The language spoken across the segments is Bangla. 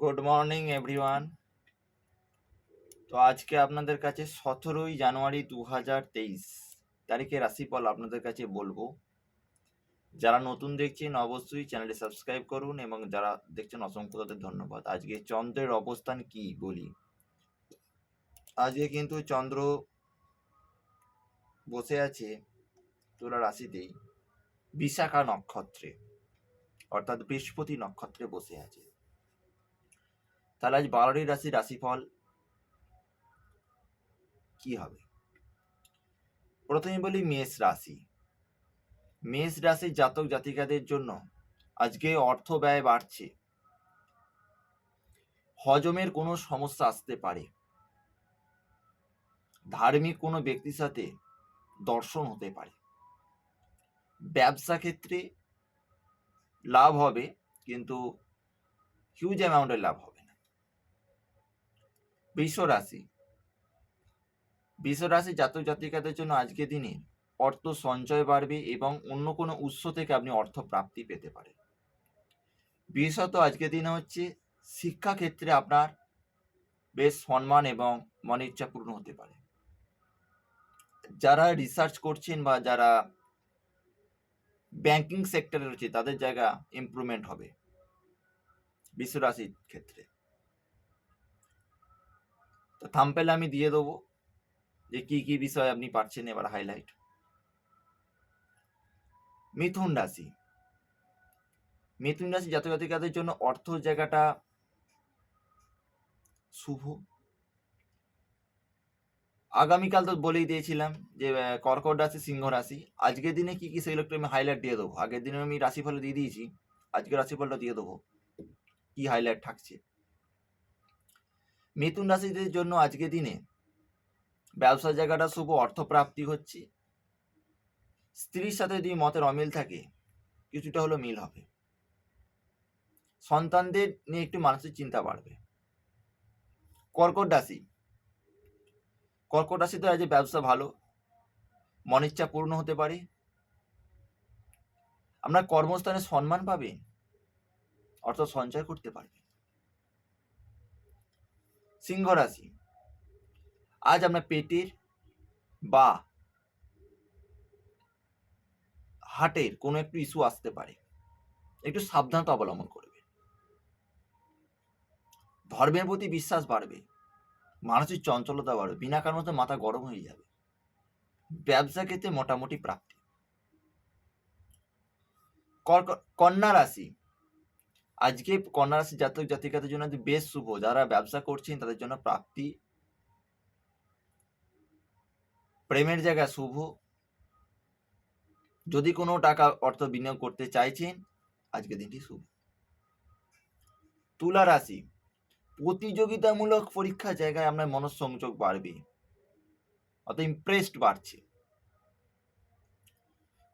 গুড মর্নিং এভরিওয়ান তো আজকে আপনাদের কাছে সতেরোই জানুয়ারি দু হাজার তেইশ তারিখে রাশিফল আপনাদের কাছে বলব। যারা নতুন দেখছেন, অবশ্যই চ্যানেলটি সাবস্ক্রাইব করুন এবং যারা দেখছেন, অসংখ্য তাদের ধন্যবাদ। আজকে চন্দ্রের অবস্থান কি বলি? আজকে কিন্তু চন্দ্র বসে আছে তুলা রাশিতেই বিশাখা নক্ষত্রে, অর্থাৎ বৃহস্পতি নক্ষত্রে বসে আছে। তাহলে আজ বারোটি রাশি রাশিফল। কি হবে? প্রথমে বলি মেষ রাশি। মেষ রাশির জাতক জাতিকাদের জন্য আজকে অর্থ ব্যয় বাড়ছে। হজমের কোনো সমস্যা আসতে পারে। ধার্মিক কোনো ব্যক্তির সাথে দর্শন হতে পারে। ব্যবসা ক্ষেত্রে লাভ হবে, কিন্তু হিউজ অ্যামাউন্টের লাভ হবে। বৃষ রাশি বৃষ রাশি জাতক জাতিকাদের জন্য আজকে দিনে অর্থ সঞ্চয় বাড়বে এবং অন্য কোনো উৎস থেকে আপনি অর্থ প্রাপ্তি পেতে পারেন। বিশেষত আজকে দিনে হচ্ছে শিক্ষা ক্ষেত্রে আপনার বেশ সম্মান এবং মনের ইচ্ছা পূর্ণ হতে পারে। যারা রিসার্চ করছেন বা যারা ব্যাংকিং সেক্টরে রয়েছে, তাদের জায়গা ইমপ্রুভমেন্ট হবে। বিশ্ব রাশির ক্ষেত্রে। তো থাম্পেল আমি দিয়ে দেবো যে কি কি বিষয় আপনি পাচ্ছেন এবার হাইলাইট মিথুন রাশি। মিথুন রাশি জাতক জাতিকাদের জন্য অর্থ জায়গাটা শুভ। আগামীকাল তো বলেই দিয়েছিলাম যে কর্কট রাশি, সিংহ রাশি। আজকের দিনে কি কি সেগুলো একটু আমি হাইলাইট দিয়ে দেবো? আগের দিনে আমি রাশিফল দিয়ে দিয়েছি। আজকে রাশিফলটা দিয়ে দেবো। কি হাইলাইট থাকছে? মিথুন রাশিদের জন্য আজকে দিনে ব্যবসার জায়গাটা শুভ, অর্থপ্রাপ্তি হচ্ছে। স্ত্রীর সাথে যদি মতের অমিল থাকে, কিছুটা হলো মিল হবে। সন্তানদের নিয়ে একটু মানসিক চিন্তা বাড়বে। কর্কট রাশি। কর্কট রাশিতে আজ ব্যবসা ভালো মনিচ্ছা পূর্ণ হতে পারে। আপনার কর্মস্থানে সম্মান পাবেন অর্থ সঞ্চয় করতে পারবেন সিংহ রাশি। আজ আপনার পেটের বা হার্টের কোনো একটু ইস্যু আসতে পারে। একটু সাবধানতা অবলম্বন করবে। ধর্মের প্রতি বিশ্বাস বাড়বে। মানসিক চঞ্চলতা বাড়বে। বিনা কারণে মাথা গরম হয়ে যাবে। ব্যবসা ক্ষেত্রে মোটামুটি প্রাপ্তি। কন্যা রাশি। আজকে কন্যা রাশি জাতক জাতিকাদের জন্য বেশ শুভ। যারা ব্যবসা করছেন, তাদের জন্য প্রাপ্তি প্রেমের জায়গা শুভ। যদি কোনো টাকা অর্থ বিনিয়োগ করতে চাইছেন আজকে দিনটি শুভ। তুলা রাশি, প্রতিযোগিতামূলক পরীক্ষা জায়গায় আপনার মনঃসংযোগ বাড়বে অত ইমপ্রেসড বাড়ছে।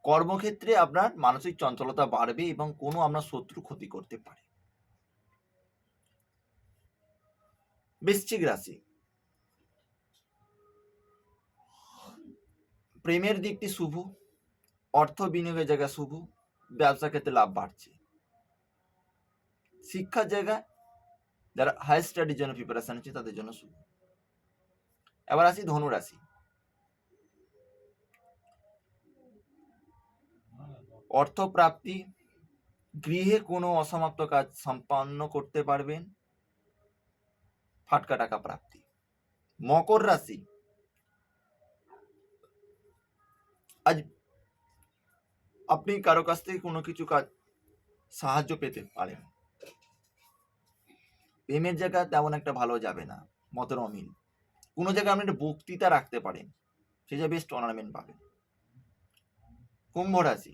কর্মক্ষেত্রে আপনার মানসিক চঞ্চলতা বাড়বে এবং কোনো আপনার শত্রু ক্ষতি করতে পারে। বৃশ্চিক রাশি। প্রেমের দিকটি শুভ, অর্থ বিনিয়োগের জায়গা শুভ, ব্যবসা ক্ষেত্রে লাভ বাড়ছে। শিক্ষার জায়গা, যারা হায়ার স্টাডির জন্য প্রিপারেশন আছে তাদের জন্য শুভ। এবার আসি ধনু রাশি অর্থ প্রাপ্তি গৃহে কোনো অসমাপ্ত কাজ সম্পন্ন করতে পারবেন। ফাটকা টাকা প্রাপ্তি। মকর রাশি। আজ আপনি কারও কাছ থেকে কোনো কিছু কাজ সাহায্য পেতে পারেন। প্রেমের জায়গা তেমন একটা ভালো যাবে না মতের অমিল কোনো জায়গায় আপনি একটা বক্তৃতা রাখতে পারেন সেটা বেস্ট অনার্মেন্ট পাবেন। কুম্ভ রাশি।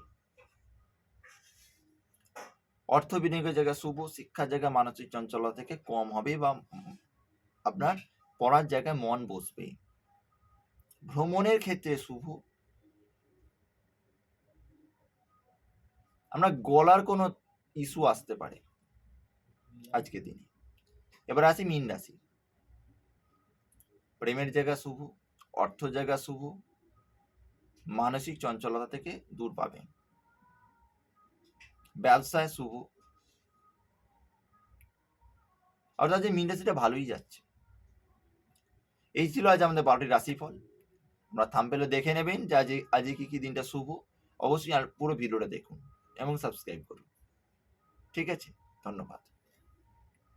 অর্থ বিনিয়োগের জায়গা, শুভ শিক্ষার জায়গায় মানসিক চঞ্চলতা থেকে কম হবে বা আপনার পড়ার জায়গায় মন বসবে। ভ্রমণের ক্ষেত্রে শুভ। আমরা গলার কোনো ইস্যু আসতে পারে আজকে দিনে। এবার আসি মীন রাশি। প্রেমের জায়গা শুভ অর্থ জায়গা শুভ, মানসিক চঞ্চলতা থেকে দূর পাবেন। ব্যবসায় শুভ। অর্থাৎ যে মিন রাশিটা ভালোই যাচ্ছে। এই ছিল আজ আমাদের বারোটি রাশিফল। আমরা থাম্পেলে দেখে নেবেন যে আজ আজকে কী কী দিনটা শুভ। অবশ্যই আর পুরো ভিডিওটা দেখুন এবং সাবস্ক্রাইব করুন। ঠিক আছে? ধন্যবাদ।